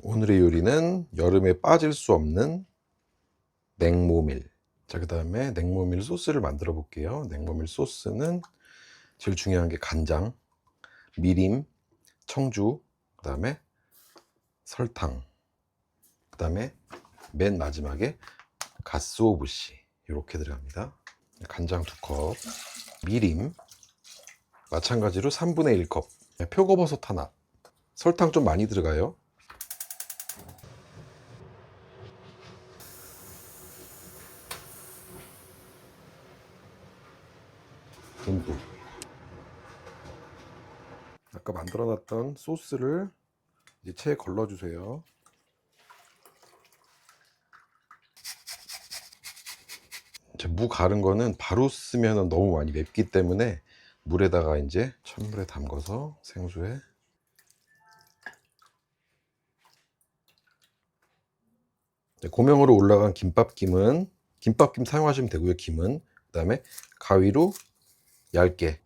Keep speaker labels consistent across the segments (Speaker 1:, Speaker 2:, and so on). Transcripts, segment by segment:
Speaker 1: 오늘의 요리는 여름에 빠질 수 없는 냉모밀. 자, 그 다음에 냉모밀 소스를 만들어 볼게요. 냉모밀 소스는 제일 중요한 게 간장, 미림, 청주, 그 다음에 설탕, 그 다음에 맨 마지막에 가스오부시 이렇게 들어갑니다. 간장 두 컵, 미림 마찬가지로 3분의 1컵, 표고버섯 하나, 설탕 좀 많이 들어가요. 듬뿍. 아까 만들어놨던 소스를 이제 체에 걸러주세요. 무 가른 거는 바로 쓰면 너무 많이 맵기 때문에 물에다가 이제 찬물에 담궈서 생수에 네, 고명으로 올라간 김밥김은 김밥김 사용하시면 되고요. 김은 그 다음에 가위로 얇게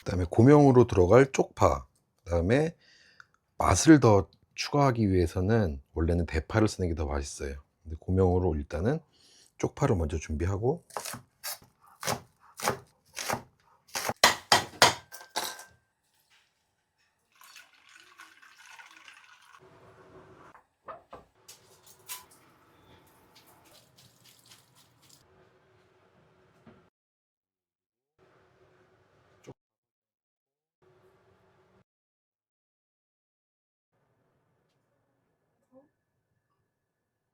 Speaker 1: 그다음에 고명으로 들어갈 쪽파 그다음에 맛을 더 추가하기 위해서는 원래는 대파를 쓰는 게 더 맛있어요. 근데 고명으로 일단은 쪽파를 먼저 준비하고